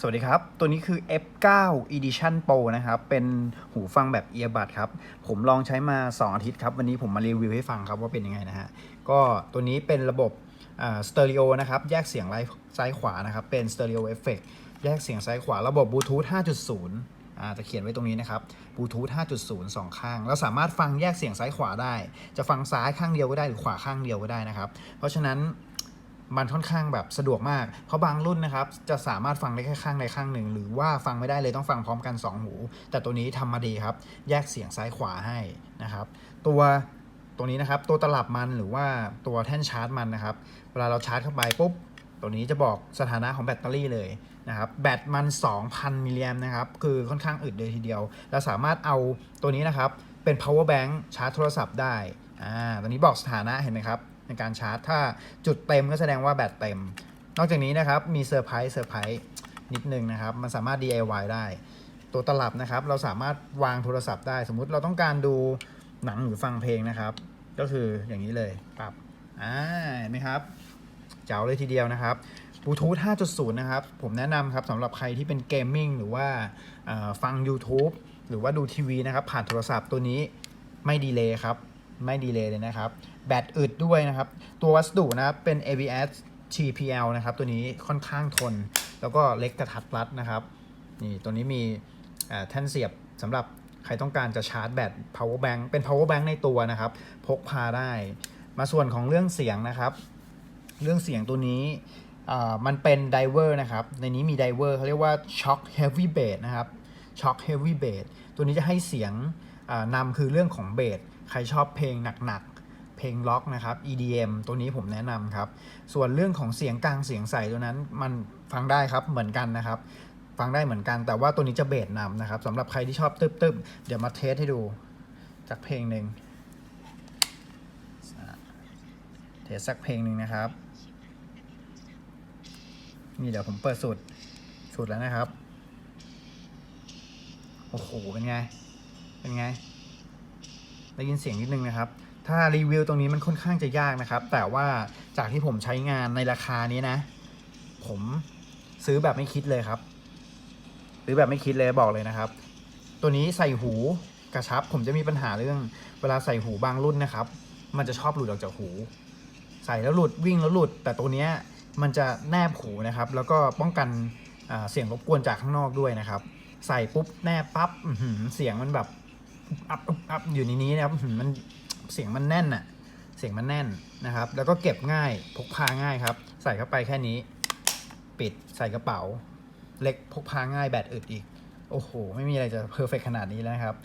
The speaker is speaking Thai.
สวัสดีครับ ตัวนี้คือ F9 Edition Pro นะครับ เป็นหูฟังแบบเอียบัดครับ ผมลองใช้มา 2 อาทิตย์ครับ วันนี้ผมมารีวิวให้ฟังครับว่าเป็นยังไงนะฮะ ก็ตัวนี้เป็นระบบสเตอริโอนะครับ แยกเสียงไลซ้ายขวานะครับ เป็นสเตอริโอเอฟเฟกแยกเสียงซ้ายขวา ระบบบลูทูธ5.0อ่าจะเขียนไว้ตรงนี้นะครับบลูทูธ 5.0สองข้างแล้วสามารถฟังแยกเสียงซ้ายขวาได้ จะฟังซ้ายข้างเดียวก็ได้หรือขวาข้างเดียวก็ได้นะครับ เพราะฉะนั้น มันค่อนข้างแบบสะดวกมาก เพราะบางรุ่นนะครับจะสามารถฟังได้แค่ข้างใดข้างหนึ่ง หรือว่าฟังไม่ได้เลยต้องฟังพร้อมกัน 2 หู แต่ตัวนี้ทำมาดีครับ แยกเสียงซ้ายขวาให้นะครับ ตัวตัวนี้นะครับตัวตลับมันหรือว่าตัวแท่นชาร์จมันนะครับ เวลาเราชาร์จเข้าไปปุ๊บตัวนี้จะบอกสถานะของแบตเตอรี่เลยนะครับแบตมัน 2,000 มิลลิแอมนะครับ คือค่อนข้างอึดเลยทีเดียว เราสามารถเอาตัวนี้นะครับ เป็น power bank ชาร์จโทรศัพท์ได้อ่าตัวนี้บอกสถานะเห็นไหมครับ ในการชาร์จ ถ้าจุดเต็มก็แสดงว่าแบตเต็ม นอกจากนี้นะครับ มีเซอร์ไพรส์เซอร์ไพรส์นิดนึงนะครับ มันสามารถ DIY ได้ ตัวตลับนะครับ เราสามารถวางโทรศัพท์ได้ สมมุติเราต้องการดูหนังหรือฟังเพลงนะครับ ก็คืออย่างนี้เลยปรับอ่าเห็นไหมครับ เจ๋วเลยทีเดียวนะครับบลูทูธ 5.0 นะครับ ผมแนะนำครับสำหรับใครที่เป็นเกมมิ่งหรือว่าเอ่อฟัง YouTube หรือว่าดูทีวีนะครับ ผ่านโทรศัพท์ตัวนี้ไม่ดีเลย์ครับ ไม่ดีเลย์เลยนะครับ แบตอึดด้วยนะครับ ตัววัสดุนะครับเป็น ABS TPL นะครับ ตัวนี้ค่อนข้างทน แล้วก็เล็กกระทัดรัดนะครับ นี่ตัวนี้มีแท่นเสียบสำหรับใครต้องการจะชาร์จแบต power bank เป็น power bank ในตัวนะครับ พกพาได้ มาส่วนของเรื่องเสียงนะครับ เรื่องเสียงตัวนี้มันเป็นไดเวอร์นะครับ ในนี้มีไดเวอร์เขาเรียกว่า Shock Heavy Bass นะครับ Shock Heavy Bass ตัวนี้จะให้เสียง นำคือเรื่องของเบสใครชอบเพลงหนักๆ เพลงล็อกนะครับ EDM ตัวนี้ผมแนะนำครับ ส่วนเรื่องของเสียงกลางเสียงใสตัวนั้นมันฟังได้ครับเหมือนกันนะครับ ฟังได้เหมือนกันแต่ว่าตัวนี้จะเบสนำนะครับสำหรับใครที่ชอบตึบๆ เดี๋ยวมาเทสให้ดูจากเพลงหนึ่งเทสสักเพลงหนึ่งนะครับ นี่เดี๋ยวผมเปิดสูตรสูตรแล้วนะครับ โอ้โห เป็นไง เป็นไง ได้ยินเสียงนิดนึงนะครับ ถ้ารีวิวตรงนี้มันค่อนข้างจะยากนะครับ แต่ว่าจากที่ผมใช้งานในราคานี้นะ ผมซื้อแบบไม่คิดเลยครับซื้อแบบไม่คิดเลยบอกเลยนะครับ ตัวนี้ใส่หูกระชับ ผมจะมีปัญหาเรื่องเวลาใส่หูบางรุ่นนะครับ มันจะชอบหลุดออกจากหู ใส่แล้วหลุดวิ่งแล้วหลุด แต่ตัวเนี้ยมันจะแนบหูนะครับ แล้วก็ป้องกันเสียงรบกวนจากข้างนอกด้วยนะครับ ใส่ปุ๊บแนบปั๊บเสียงมันแบบ อัพอัพอัพอยู่ในนี้นะครับมันเสียงมันแน่นอะเสียงมันแน่นนะครับ แล้วก็เก็บง่ายพกพาง่ายครับ ใส่เข้าไปแค่นี้ ปิดใส่กระเป๋า เล็กพกพาง่ายแบตอึดอีก โอ้โห ไม่มีอะไรจะเพอร์เฟกขนาดนี้แล้วนะครับ